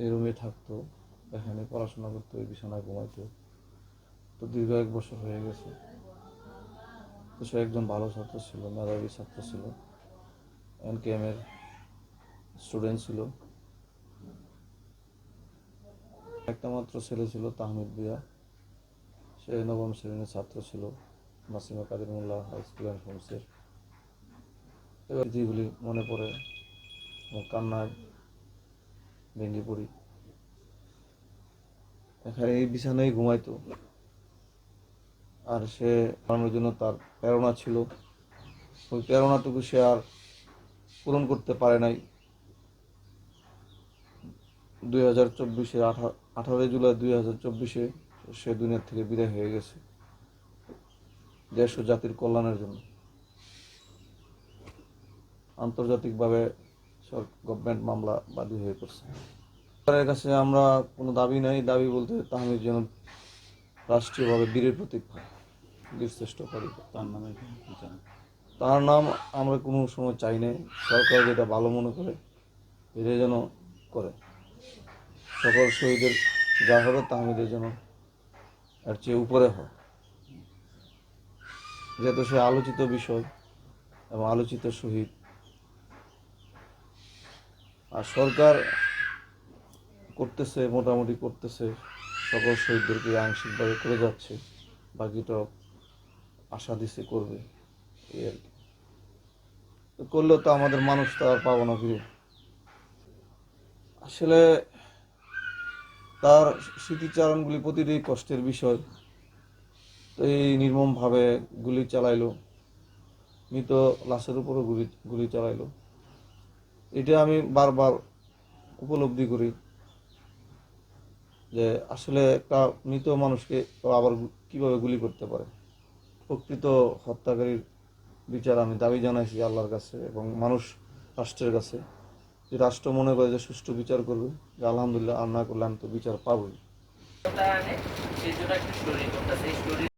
এই রুমে থাকতো, এখানে পড়াশোনা করতো, এই বিছানায় ঘুমাইতো। তো দীর্ঘ এক বছর হয়ে গেছে। তো সে একজন ভালো ছাত্র ছিল, মেধাবী ছাত্র ছিল। এনকেএম এর স্টুডেন্ট ছিল। একটা মাত্র ছেলে ছিল তাহমিদ বিয়া। সে নবম শ্রেণির ছাত্র ছিল মাসিমা Kader Molla high school and হোমসের এবার যেগুলি মনে পড়ে কান্নায় ভেঙে পড়ি। এখানে এই বিছানায় ঘুমাইতো। আর সে বানানোর জন্য তার প্রেরণা ছিল। ওই প্রেরণাটুকু সে আর পূরণ করতে পারে নাই। দুই হাজার চব্বিশে আঠারোই জুলাই দুই হাজার চব্বিশে সে দুনিয়া থেকে বিদায় হয়ে গেছে। দেশ ও জাতির কল্যাণের জন্য। আন্তর্জাতিকভাবে গভর্নমেন্ট মামলা বাদী হয়ে পড়ছে। সরকারের কাছে আমরা কোনো দাবি নাই। দাবি বলতে তাহমিদ যেন রাষ্ট্রীয়ভাবে বীরের প্রতীক হয়। বীরশ্রেষ্ঠ করি তার নামে তার নাম আমরা কোনো সময় চাই নাই। সরকার যেটা ভালো মনে করে এটা যেন করে। সকল শহীদের যা হবে তাহমিদের যেন এর চেয়ে উপরে হয় যেহেতু সে আলোচিত বিষয় এবং আলোচিত শহীদ। আর সরকার করতেছে, মোটামুটি করতেছে, সকল শহীদদেরকে আংশিকভাবে করে যাচ্ছে, বাকিটা আশা দিছে করবে, এই আর কি। তো করলেও তো আমাদের মানুষ তো আর পাবো না ফিরে। আসলে তার স্মৃতিচারণগুলি প্রতিটি কষ্টের বিষয়। তো এই নির্মমভাবে গুলি চালাইলো। মৃত লাশের উপরও গুলি গুলি চালাইলো। এটা আমি বারবার উপলব্ধি করি যে আসলে একটা মৃত মানুষকে আবার কীভাবে গুলি করতে পারে। প্রকৃত হত্যাকারীর বিচার আমি দাবি জানাইছি আল্লাহর কাছে এবং মানুষ রাষ্ট্রের কাছে। যে রাষ্ট্র মনে করে যে সুষ্ঠু বিচার করবে, যে আলহামদুলিল্লাহ আর না করলে আমি তো বিচার পাবই